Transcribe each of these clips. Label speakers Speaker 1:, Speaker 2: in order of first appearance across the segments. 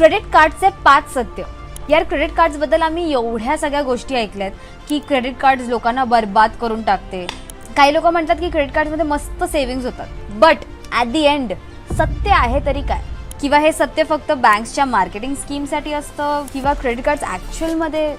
Speaker 1: Credit कार्डचे पाच सत्य. यार क्रेडिट कार्ड्सबद्दल आम्ही एवढ्या सगळ्या गोष्टी ऐकल्यात की क्रेडिट कार्ड्स लोकांना बर्बाद करून टाकते. काही लोक म्हणतात की क्रेडिट कार्डमध्ये मस्त सेव्हिंग्ज होतात. बट ॲट दी एंड सत्य आहे तरी काय? किंवा हे सत्य फक्त बँक्सच्या मार्केटिंग स्कीमसाठी असतं? किंवा क्रेडिट कार्ड्स ॲक्च्युअलमध्ये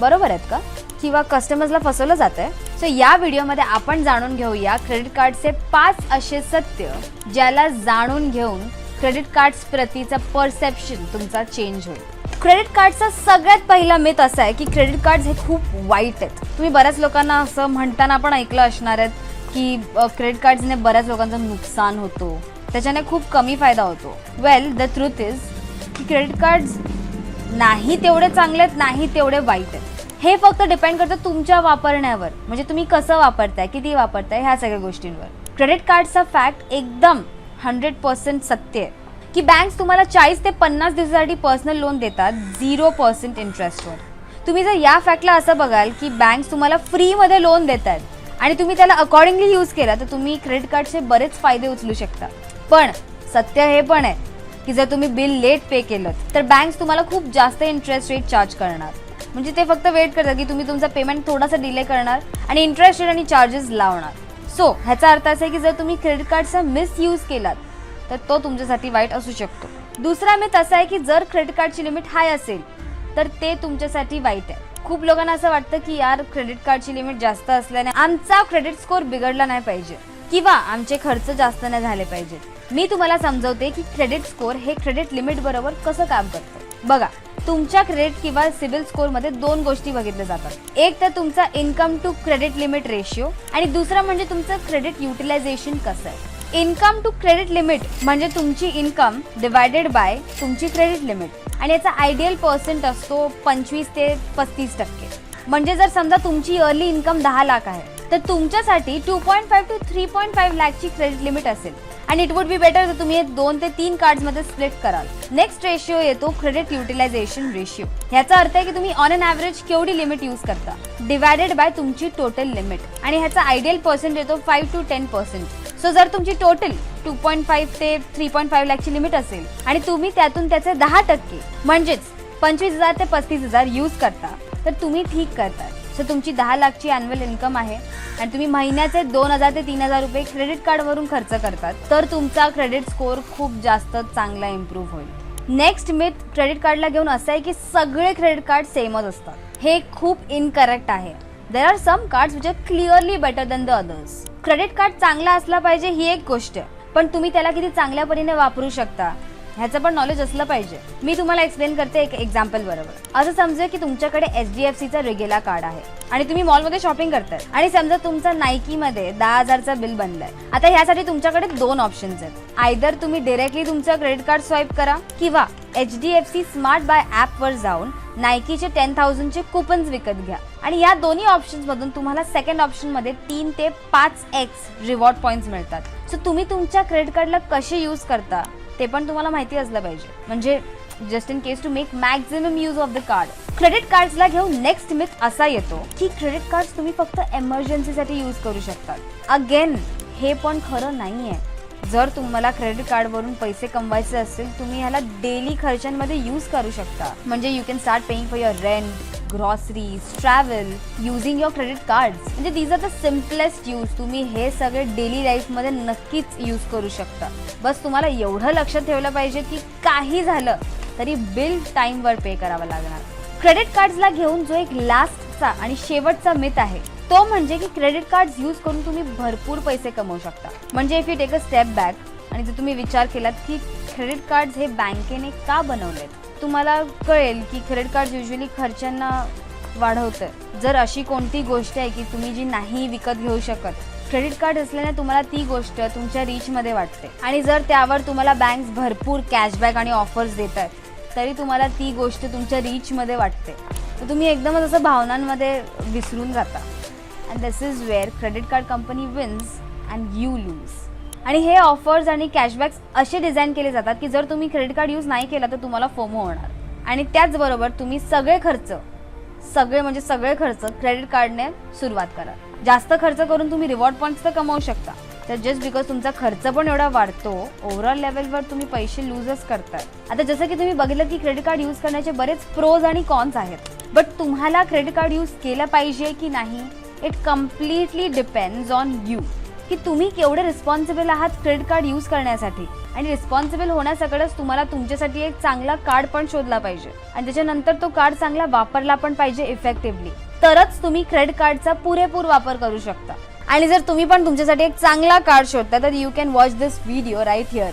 Speaker 1: बरोबर आहेत का? किंवा कस्टमर्सला फसवलं जात आहे सो या व्हिडिओमध्ये आपण जाणून घेऊया क्रेडिट कार्डचे पाच असे सत्य ज्याला जाणून घेऊन क्रेडिट कार्ड्स प्रतीचा परसेप्शन तुमचा चेंज होईल. क्रेडिट कार्डचा सगळ्यात पहिला मिथ असा आहे की क्रेडिट कार्ड्स हे खूप वाईट आहेत. तुम्ही बऱ्याच लोकांना असं म्हणताना पण ऐकलं असणार आहेत की क्रेडिट कार्ड्सने बऱ्याच लोकांचं नुकसान होतो. त्याच्याने खूप कमी फायदा होतो. वेल द ट्रूथ इज की क्रेडिट कार्ड्स नाही तेवढे चांगले आहेत नाही तेवढे वाईट आहेत. हे फक्त डिपेंड करतं तुमच्या वापरण्यावर. म्हणजे तुम्ही कसं वापरताय किती वापरताय ह्या सगळ्या गोष्टींवर. क्रेडिट कार्डचा फॅक्ट एकदम हंड्रेड पर्सेंट सत्य आहे. की बँक्स तुम्हाला चाळीस ते पन्नास दिवसासाठी पर्सनल लोन देतात झिरो पर्सेंट इंटरेस्टवर तुम्ही जर या फॅक्टला असं बघाल की बँक्स तुम्हाला फ्रीमध्ये लोन देत आहेत आणि तुम्ही त्याला अकॉर्डिंगली यूज केला तर तुम्ही क्रेडिट कार्डचे बरेच फायदे उचलू शकता. पण सत्य हे पण आहे की जर तुम्ही बिल लेट पे केलं तर बँक्स तुम्हाला खूप जास्त इंटरेस्ट रेट चार्ज करणार. म्हणजे ते फक्त वेट करतात की तुम्ही तुमचा पेमेंट थोडासा डिले करणार आणि इंटरेस्ट रेट आणि चार्जेस लावणार. सो ह्याचा अर्थ असा आहे की जर तुम्ही क्रेडिट कार्डचा मिसयूज केलात तर तो तुमच्यासाठी वाईट असू शकतो. दुसरा मिथ असा आहे की जर क्रेडिट कार्डची लिमिट हाय असेल तर ते तुमच्यासाठी वाईट आहे. खूप लोकांना असं वाटतं की यार क्रेडिट कार्डची लिमिट जास्त असल्याने आमचा क्रेडिट स्कोअर बिघडला नाही पाहिजे किंवा आमचे खर्च जास्त नाही झाले पाहिजेत मी तुम्हाला समजवते की क्रेडिट स्कोअर हे क्रेडिट लिमिट बरोबर कसं काम करतं. बघा तुमच्या क्रेडिट किंवा सिबिल स्कोअरमध्ये दोन गोष्टी बघितल्या जातात. एक तर तुमचा income to credit limit ratio आणि दुसरा म्हणजे तुमचं क्रेडिट युटिलायझेशन कसं आहे. इन्कम टू क्रेडिट लिमिट म्हणजे तुमची इन्कम डिवायडेड बाय तुमची क्रेडिट लिमिट आणि याचा आयडियल पर्सेंट असतो पंचवीस ते पस्तीस टक्के. म्हणजे जर समजा तुमची इयरली इन्कम दहा लाख आहे तर तुमच्यासाठी two point five to three point five लॅकची credit limit असेल. आणि इट वुड बी बेटर जर तुम्ही दोन ते तीन कार्ड्समध्ये स्प्लिट कराल. नेक्स्ट रेशिओ येतो क्रेडिट युटिलायझेशन रेशिओ ह्याचा अर्थ आहे की तुम्ही ऑन अन ॲव्हरेज केवढी लिमिट यूज करता? डिवायडेड बाय तुमची टोटल लिमिट आणि ह्याचा आयडियल पर्सेंट येतो five to ten percent so जर तुमची टोटल टू पॉईंट फाईव्ह ते थ्री पॉईंट फाईव्ह लॅकची लिमिट असेल आणि तुम्ही त्यातून त्याचे दहा टक्के म्हणजेच पंचवीस हजार ते पस्तीस हजार यूज करता तर तुम्ही ठीक करता. सो तुमची दहा लाखची अॅन्युअल इन्कम आहे. आणि तुम्ही महिन्याचे दोन हजार ते तीन हजार रुपये क्रेडिट कार्डवरून खर्च करतात तर तुमचा क्रेडिट स्कोअर खूप जास्त चांगला इम्प्रूव्ह होईल. नेक्स्ट मिथ क्रेडिट कार्डला घेऊन असं आहे की सगळे क्रेडिट कार्ड सेमच असतात. हे खूप इनकरेक्ट आहे. There are some cards which are clearly better than the others credit card चांगला असला पाहिजे ही एक गोष्ट आहे. पण तुम्ही त्याला किती चांगल्या परीने वापरू शकता? ह्याचं पण नॉलेज असलं पाहिजे. मी तुम्हाला एक्सप्लेन करते एक एक्झाम्पल बरोबर. असं समजा की तुमच्याकडे एच डी एफ सीचा रेगेला कार्ड आहे. आणि तुम्ही मॉलमध्ये शॉपिंग करताय. आणि समजा तुमचा नायकीमध्ये दहा हजारचा बिल बनलाय. आता ह्यासाठी तुमच्याकडे दोन ऑप्शन्स आहेत. आयदर तुम्ही डिरेक्टली तुमचं क्रेडिट कार्ड स्वाईप करा किंवा H D F C smart buy ॲपवर जाऊन नायकीचे टेन थाउजंडचे कुपन्स विकत घ्या. आणि या दोन्ही ऑप्शन्स मधून तुम्हाला सेकंड ऑप्शनमध्ये तीन ते पाच एक्स रिवॉर्ड पॉईंट्स मिळतात. सो तुम्ही तुमच्या क्रेडिट कार्डला कसे यूज करता? ते पण तुम्हाला माहिती असलं पाहिजे. म्हणजे just in case to make maximum use of the card credit कार्ड्सला घेऊन नेक्स्ट मिथ असा येतो की क्रेडिट कार्ड तुम्ही फक्त एमर्जन्सीसाठी यूज करू शकतात. अगेन हे पण खरं नाही आहे जर तुम्हाला क्रेडिट कार्डवरून पैसे कमवायचे असेल तुम्ही ह्याला डेली खर्चांमध्ये यूज करू शकता. म्हणजे you can start paying for your rent groceries travel using your credit card म्हणजे these are the simplest use तुम्ही हे सगळे डेली लाईफमध्ये नक्कीच यूज करू शकता. बस तुम्हाला एवढं लक्षात ठेवलं पाहिजे की काही झालं तरी बिल टाईमवर पे करावं लागणार. क्रेडिट कार्ड्सला घेऊन जो एक लास्टचा आणि शेवटचा मिथ आहे तो म्हणजे की क्रेडिट कार्ड यूज करून तुम्ही भरपूर पैसे कमवू शकता. म्हणजे if you take a step back आणि जर तुम्ही विचार केलात की क्रेडिट कार्ड्स हे बँकेने का बनवलेत? तुम्हाला कळेल की क्रेडिट कार्ड युजली खर्चांना वाढवतं. जर अशी कोणती गोष्ट आहे की तुम्ही जी नाही विकत घेऊ शकत क्रेडिट कार्ड असल्याने तुम्हाला ती गोष्ट तुमच्या रीचमध्ये वाटते. आणि जर त्यावर तुम्हाला बँक्स भरपूर कॅशबॅक आणि ऑफर्स देत आहेत तरी तुम्हाला ती गोष्ट तुमच्या रीचमध्ये वाटते. तर तुम्ही एकदमच असं भावनांमध्ये विसरून जाता. And this is where credit card company wins and you lose आणि हे ऑफर्स आणि कॅशबॅक्स असे डिझाईन केले जातात की जर तुम्ही क्रेडिट कार्ड यूज नाही केला तर तुम्हाला फोमो होणार. आणि त्याचबरोबर तुम्ही सगळे खर्च सगळे म्हणजे सगळे खर्च क्रेडिट कार्डने सुरुवात करा. जास्त खर्च करून तुम्ही रिवॉर्ड पॉईंट्स तर कमवू शकता. तर जस्ट बिकॉज तुमचा खर्च पण एवढा वाढतो ओव्हरऑल लेवलवर तुम्ही पैसे लूजच करतात आता जसं की तुम्ही बघितलं की क्रेडिट कार्ड यूज करण्याचे बरेच प्रोज आणि कॉन्स आहेत. बट तुम्हाला क्रेडिट कार्ड यूज केलं पाहिजे की नाही? It completely depends on you की तुम्ही केवढे रिस्पॉन्सिबल आहात क्रेडिट कार्ड यूज करण्यासाठी? आणि रिस्पॉन्सिबल होण्यासकडेच तुम्हाला तुमच्यासाठी एक चांगला कार्ड पण शोधला पाहिजे. आणि त्याच्यानंतर तो कार्ड चांगला वापरला पण पाहिजे इफेक्टिव्हली तरच तुम्ही क्रेडिट कार्डचा पुरेपूर वापर करू शकता. आणि जर तुम्ही पण तुमच्यासाठी एक चांगला कार्ड शोधता तर you can watch this video right here